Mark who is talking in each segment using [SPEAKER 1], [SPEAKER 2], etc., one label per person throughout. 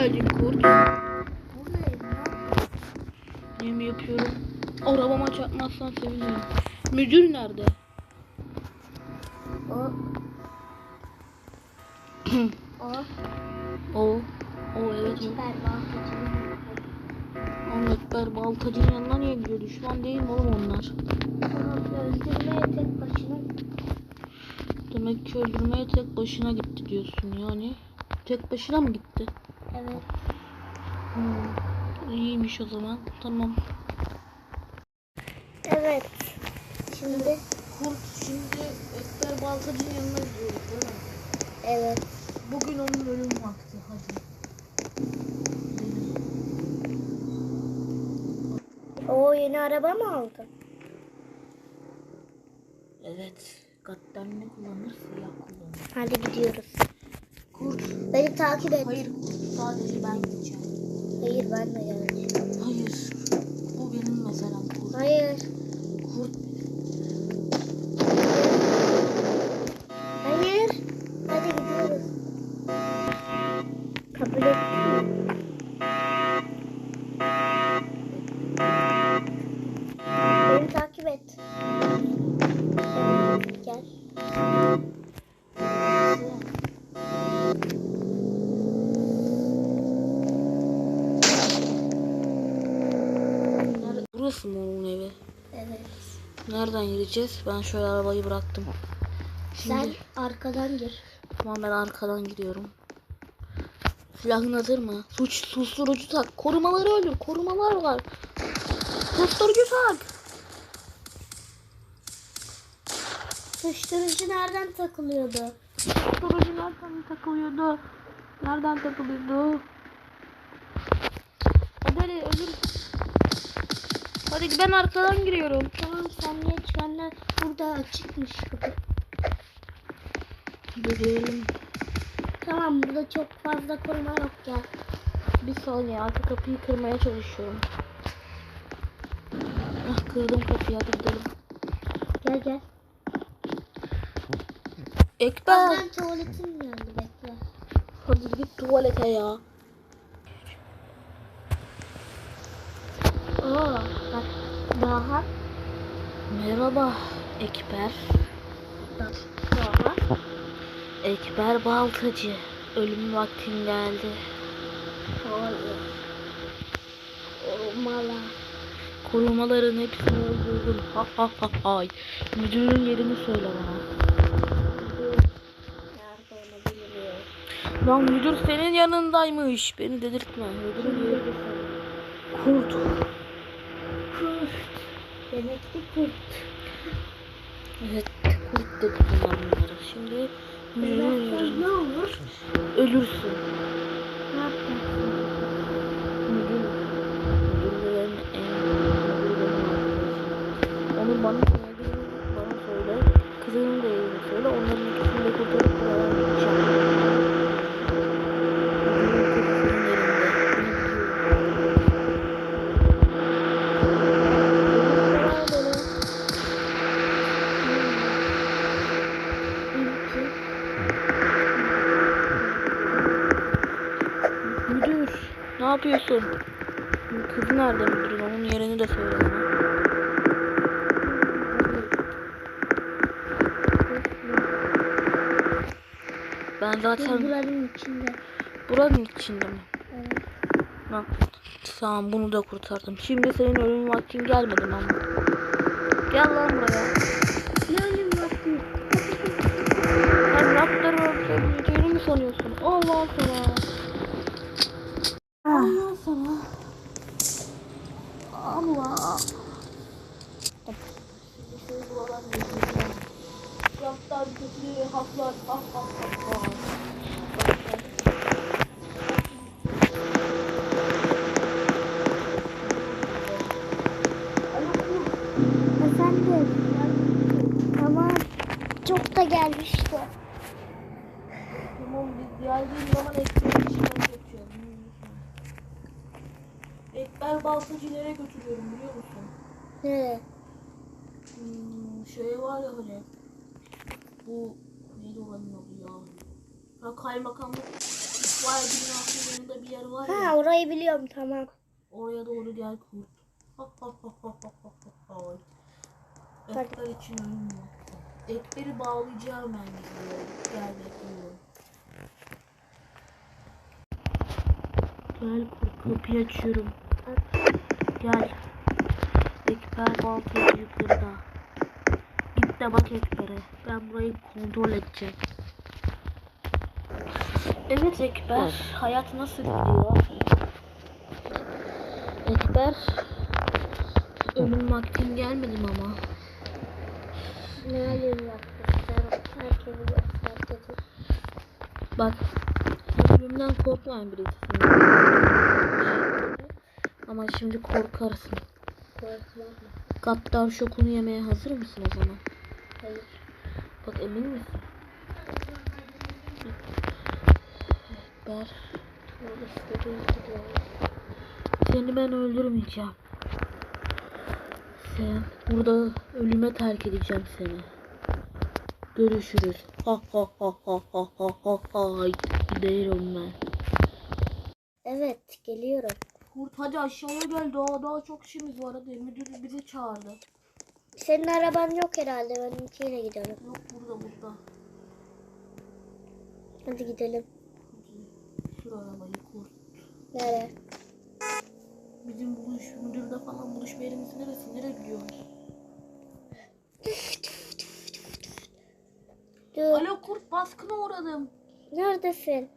[SPEAKER 1] Geldin kurt. Yemi yapıyorum. Arabama çarpmazsan sevinirim. Müdür nerede?
[SPEAKER 2] O. o.
[SPEAKER 1] O. O evet o.
[SPEAKER 2] Ekber Baltacı'nın
[SPEAKER 1] yanına niye gidiyor? Düşman değil mi oğlum onlar?
[SPEAKER 2] Öldürmeye tek başına
[SPEAKER 1] Demek ki öldürmeye tek başına gitti diyorsun yani. Tek başına mı gitti?
[SPEAKER 2] Evet.
[SPEAKER 1] Hmm. İyiymiş o zaman. Tamam.
[SPEAKER 2] Evet. Şimdi
[SPEAKER 1] Kurt şimdi Ekber Baltacı'nın yanına gidiyoruz değil mi?
[SPEAKER 2] evet.
[SPEAKER 1] Bugün onun ölüm vakti. Hadi.
[SPEAKER 2] O yeni araba mı aldın?
[SPEAKER 1] Evet. Gaddar ne kullanır? Siyah kullanır.
[SPEAKER 2] Hadi gidiyoruz.
[SPEAKER 1] Kurt.
[SPEAKER 2] Beni takip et.
[SPEAKER 1] Hayır kurt. Sadece ben gideceğim.
[SPEAKER 2] Hayır ben de geleceğim.
[SPEAKER 1] Hayır. Bu benim meselem kurt.
[SPEAKER 2] Hayır.
[SPEAKER 1] Kurt.
[SPEAKER 2] Hayır. Hadi gidiyoruz. Kabul ettim. Beni takip et. Gel.
[SPEAKER 1] Nereden gideceğiz? Ben şöyle arabayı bıraktım. Şimdi
[SPEAKER 2] Sen arkadan gir.
[SPEAKER 1] tamam ben arkadan gidiyorum. Silahın hazır mı? Suç susturucu tak. Korumaları öldür. Korumalar var. Susturucu tak.
[SPEAKER 2] Susturucu nereden takılıyordu?
[SPEAKER 1] Susturucu nereden takılıyordu? Nereden takılıyordu? Hadi hadi ölür. Hadi ben arkadan giriyorum.
[SPEAKER 2] Tamam sen geç benler burada açıkmış kapı.
[SPEAKER 1] Gidelim.
[SPEAKER 2] Tamam burada çok fazla koruma yok ya.
[SPEAKER 1] Bir saniye arka kapıyı kırmaya çalışıyorum. Ah kırdım kapıyı hadi gidelim.
[SPEAKER 2] Gel gel.
[SPEAKER 1] Ekber.
[SPEAKER 2] Ben tuvaletim geldi bekle.
[SPEAKER 1] Hadi git tuvalete ya.
[SPEAKER 2] Bak daha
[SPEAKER 1] Merhaba Ekber.
[SPEAKER 2] daha
[SPEAKER 1] Ekber Baltacı. Ölüm vaktin geldi.
[SPEAKER 2] Hayır. Olmalı.
[SPEAKER 1] Korumaların hepsini öldürdüm. Ha ha ha hay. Müdürün yerini söyle bana. Lan müdür senin yanındaymış. Beni dedirtme. Müdürün yeri. Kurt.
[SPEAKER 2] Demek ki kurt.
[SPEAKER 1] Evet kurt dedim ben bunlara. Şimdi
[SPEAKER 2] ne olur?
[SPEAKER 1] Ölürsün.
[SPEAKER 2] Ne
[SPEAKER 1] yapıyorsun? Kızı nerede müdürün? Onun yerini de söyle. Ben zaten
[SPEAKER 2] buranın içinde.
[SPEAKER 1] buranın içinde mi?
[SPEAKER 2] Evet.
[SPEAKER 1] Bak, tamam bunu da kurtardım. Şimdi senin ölüm vaktin gelmedi mi ama? Gel lan buraya.
[SPEAKER 2] Ne önüm vakti?
[SPEAKER 1] Sen raptor öldüreceğini mi sanıyorsun? Allah. Allah
[SPEAKER 2] Çok da gelmişti.
[SPEAKER 1] Tamam biz geldiğim zaman ekmeğin içinden geçiyorum. Ekber Baltacılara götürüyorum biliyor musun?
[SPEAKER 2] Ne?
[SPEAKER 1] Hmm, şey var ya hani bu neydi oranın adı ya? Ha kaymakamlık Vay binasının yanında bir yer var ya.
[SPEAKER 2] Ha orayı biliyorum tamam.
[SPEAKER 1] Oraya doğru gel kurt. Ha ha ha ha ha ha.
[SPEAKER 2] Hadi.
[SPEAKER 1] Ekber için vakti. Ekber'i bağlayacağım ben. Gel bekliyorum. Gel kapıyı açıyorum. Gel. Ekber baltayı yukarıda. Git de bak Ekber'e. Ben burayı kontrol edeceğim. Evet Ekber. Hayat nasıl gidiyor? Ekber. Ölüm vaktin gelmedi ama?
[SPEAKER 2] Ne alayım yaptın sen herkesi göster dedi.
[SPEAKER 1] Bak. Ölümden korkmayan birisisin. Ama şimdi korkarsın.
[SPEAKER 2] Korkma.
[SPEAKER 1] Gaddar şokunu yemeye hazır mısın o zaman?
[SPEAKER 2] Hayır.
[SPEAKER 1] Bak emin misin? Ekber.
[SPEAKER 2] Tamam istediğin gibi.
[SPEAKER 1] Seni ben öldürmeyeceğim. Sen burada ölüme terk edeceğim seni. Görüşürüz. Ha ha ha ha ha ha ha ha. Gidiyorum ben.
[SPEAKER 2] Evet geliyorum.
[SPEAKER 1] Kurt hadi aşağıya gel daha daha çok işimiz var hadi müdür bizi çağırdı.
[SPEAKER 2] Senin araban yok herhalde benimkiyle gidelim.
[SPEAKER 1] Yok burada burada.
[SPEAKER 2] Hadi gidelim.
[SPEAKER 1] Sür arabayı kurt.
[SPEAKER 2] Nereye?
[SPEAKER 1] Bizim buluş müdürde falan buluşma yerimiz neresi nereye gidiyoruz?
[SPEAKER 2] Dur.
[SPEAKER 1] Alo kurt baskına uğradım.
[SPEAKER 2] Neredesin?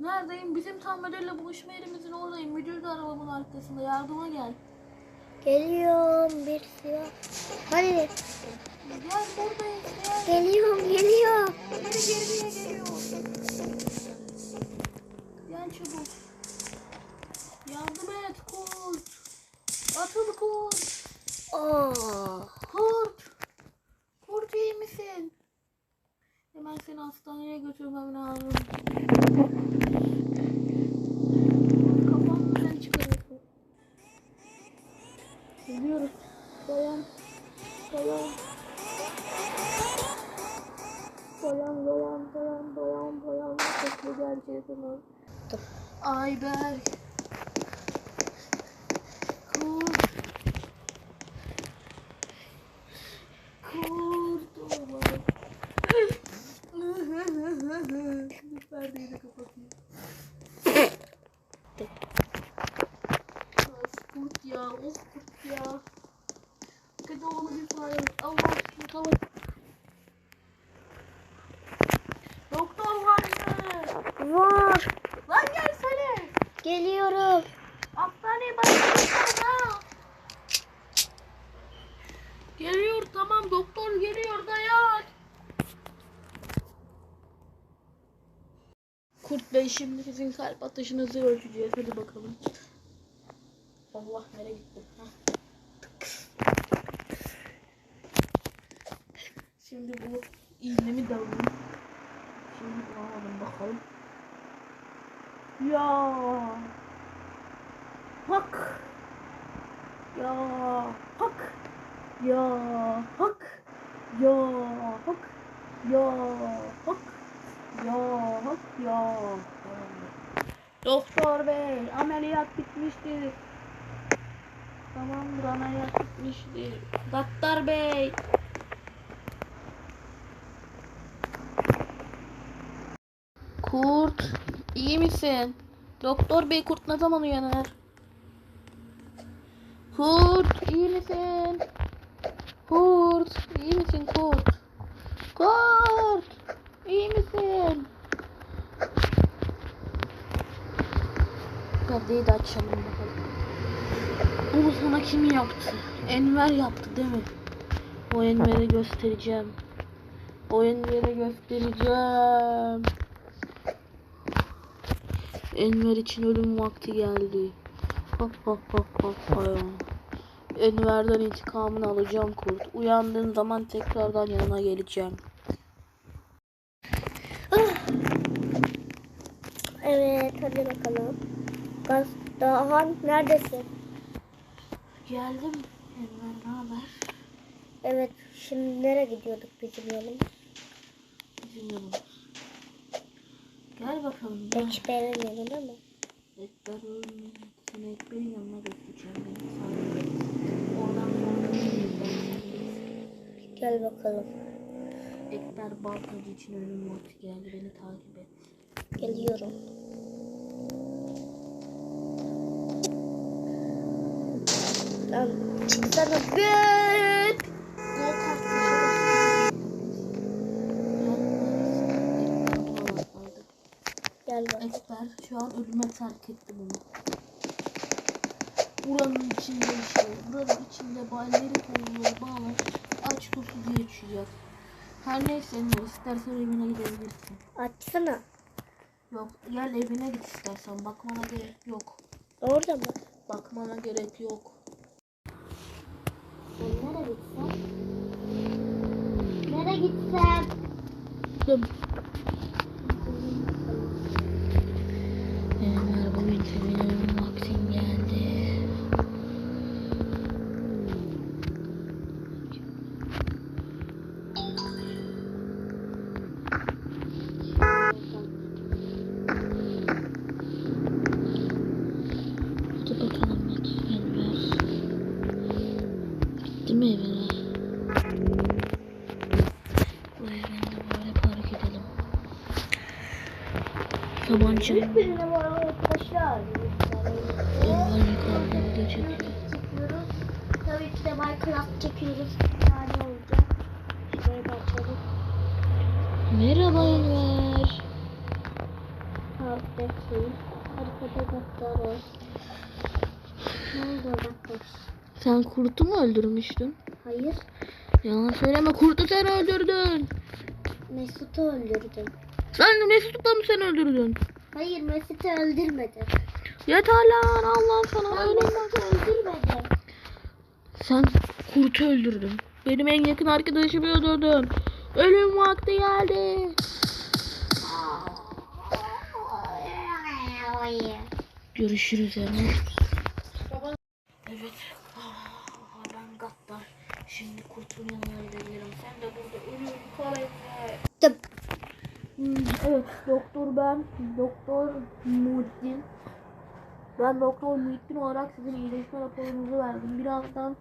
[SPEAKER 1] Neredeyim? Bizim tam müdürle buluşma yerimizin oradayım. Müdür de arabamın arkasında. Yardıma gel.
[SPEAKER 2] Geliyorum bir siyah. Hadi
[SPEAKER 1] Gel buradayız. Gel.
[SPEAKER 2] geliyorum geliyorum.
[SPEAKER 1] Beni geriye geliyor. Gel çabuk. Yardım et kurt. Atıl kurt.
[SPEAKER 2] Oo.
[SPEAKER 1] Kurt. Kurt iyi misin? Hemen seni hastaneye götürmem lazım. Kafamdan çıkarıyorsun. Geliyoruz. Dayan. Dayan. Dayan, dayan, dayan, dayan, dayan. Bekle gerçekten.
[SPEAKER 2] Dur.
[SPEAKER 1] Ayberk. Kurt. Kurt oğlum. Perdeyi de kapatayım. Of kurt ya, of kurt ya. Hadi oğlum bir fare. Allah. Doktor var mı?
[SPEAKER 2] Var.
[SPEAKER 1] Lan gelsene.
[SPEAKER 2] Geliyorum.
[SPEAKER 1] Hastaneye başlayacağım Geliyor tamam doktor geliyor dayan. Kurt Bey şimdi sizin kalp atışınızı ölçeceğiz. Hadi bakalım. Allah nereye gitti? Heh. Şimdi bu iğnemi de alayım. Şimdi bunu bakalım. Ya. Hak. Ya hak. Ya hak. Ya hak. Ya hak. Ya hak ya. Doktor bey ameliyat bitmiştir. Tamamdır ameliyat bitmiştir. Doktor bey. Kurt iyi misin? Doktor bey kurt ne zaman uyanır? Kurt iyi misin? Kurt iyi misin kurt? Kurt iyi misin? Perdeyi de açalım bakalım. Bunu sana kim yaptı? Enver yaptı değil mi? O Enver'e göstereceğim. O Enver'e göstereceğim. Enver için ölüm vakti geldi. Enver'den intikamını alacağım kurt. Uyandığın zaman tekrardan yanına geleceğim.
[SPEAKER 2] Evet hadi bakalım. Gaz daha neredesin?
[SPEAKER 1] Geldim. Enver ne haber?
[SPEAKER 2] Evet şimdi nereye gidiyorduk bizim yolumuz?
[SPEAKER 1] Bizim yolumuz. Gel bakalım.
[SPEAKER 2] Ekber'in yanında mı?
[SPEAKER 1] Ekber ölmüyor. Seni Ekber'in yanına götüreceğim beni. Sana. Oradan sonra
[SPEAKER 2] Gel bakalım.
[SPEAKER 1] Ekber Baltacı için ölüm vakti geldi. Beni takip et.
[SPEAKER 2] Geliyorum. Lan çıksana büyük. Niye kalkmışsın? Gel bak.
[SPEAKER 1] Ekber şu an ölüme terk etti bunu. Buranın içinde yaşıyor. Buranın içinde balleri kolları bağlar. Aç susuz yaşayacak. Her neyse ne istersen evine gidebilirsin.
[SPEAKER 2] Açsana.
[SPEAKER 1] Yok gel evine git istersen. Bakmana gerek yok.
[SPEAKER 2] Orada mı?
[SPEAKER 1] Bakmana gerek yok.
[SPEAKER 2] Ben nereye gitsem? Nereye gitsem?
[SPEAKER 1] Emir bugün senin ölüm vaktin geldi. Hadi bakalım git Enver. Gitti mi evine? Bu evinde böyle park edelim. Enver yukarıda video çekiyor.
[SPEAKER 2] Tabii ki de Minecraft çekiyoruz. Bir tane olacak. Şuraya da açalım.
[SPEAKER 1] Merhaba Enver.
[SPEAKER 2] Doktor var. Doktor?
[SPEAKER 1] Sen kurtu mu öldürmüştün?
[SPEAKER 2] Hayır.
[SPEAKER 1] Yalan söyleme kurtu sen öldürdün.
[SPEAKER 2] Mesut'u öldürdüm.
[SPEAKER 1] Sen Mesut'la mı sen öldürdün?
[SPEAKER 2] Hayır Mesut'u öldürmedim.
[SPEAKER 1] Yeter lan Allah sana
[SPEAKER 2] Ben. Mesut'u öldürmedim.
[SPEAKER 1] Sen kurtu öldürdün. Benim en yakın arkadaşımı öldürdün. Ölüm vakti geldi. Görüşürüz Enver. Evet. Ah, ben Gattar. Şimdi kurtun yanına gidebilirim. Sen de burada ölüm kal Enver.
[SPEAKER 2] Tıp.
[SPEAKER 1] Hmm, Evet, doktor ben, doktor Muhittin. Ben doktor Muhittin olarak sizin iyileşme raporunuzu verdim. Birazdan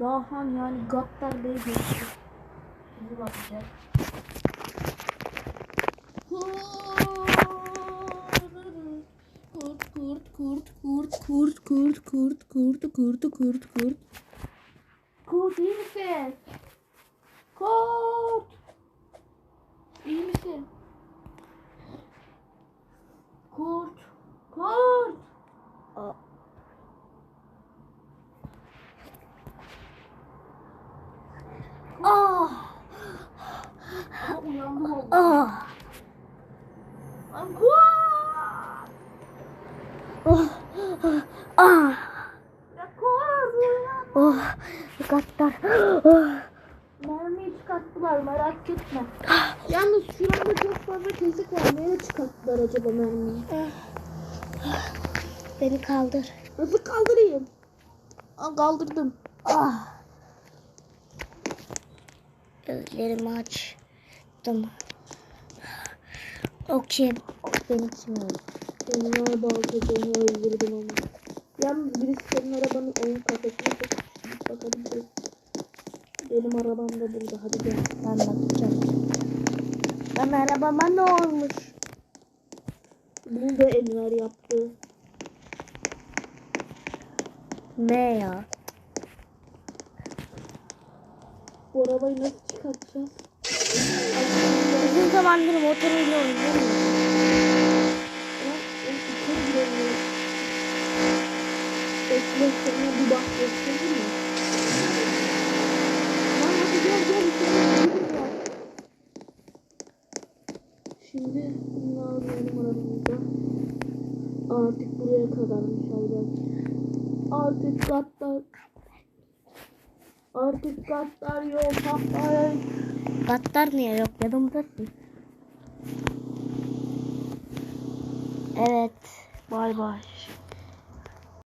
[SPEAKER 1] Dahan yani Gattar Bey gelecek. Sizi bakacak. Kurt, kurt, kurt, kurt, kurt, kurt, kurt, kurt, kurt, kurt, kurt. Kurt iyi misin? Kurt! İyi misin? Kurt. Kurt.
[SPEAKER 2] Aa, Ah,
[SPEAKER 1] Aa, uyandım oldu.
[SPEAKER 2] ah,
[SPEAKER 1] Lan Kurt.
[SPEAKER 2] oh, ah,
[SPEAKER 1] Ya Kurt uyan.
[SPEAKER 2] oh, Gattar, oh,
[SPEAKER 1] Mermiyi çıkarttılar merak etme. Yalnız şurada çok fazla kesik var. Nereye çıkarttılar acaba mermiyi?
[SPEAKER 2] beni kaldır.
[SPEAKER 1] Nasıl kaldırayım? Aa, kaldırdım.
[SPEAKER 2] Ah. Gözlerimi açtım. Okey, benim için öyle.
[SPEAKER 1] Enver Baltacı'nı öldürdüm ama. Yalnız birisi senin arabanın kafesine çekmiş. Bakabiliriz. Benim arabam da burada. Hadi gel.
[SPEAKER 2] Ben bakacağım. Ben arabama ne olmuş?
[SPEAKER 1] Bunu da Enver yaptı.
[SPEAKER 2] Ne ya?
[SPEAKER 1] Bu arabayı nasıl çıkartacağız?
[SPEAKER 2] Uzun zamandır motoruyla
[SPEAKER 1] giremiyor. Bekle sana bir bak göstereyim mi? Lan hadi gel gel içeri girmiyor. Şimdi bunu aramızda. Artık buraya kadarmış Albert. Artık katlar. Artık katlar yok. Hayır.
[SPEAKER 2] Gattar niye yok yanımdasın? Evet.
[SPEAKER 1] Bay bay.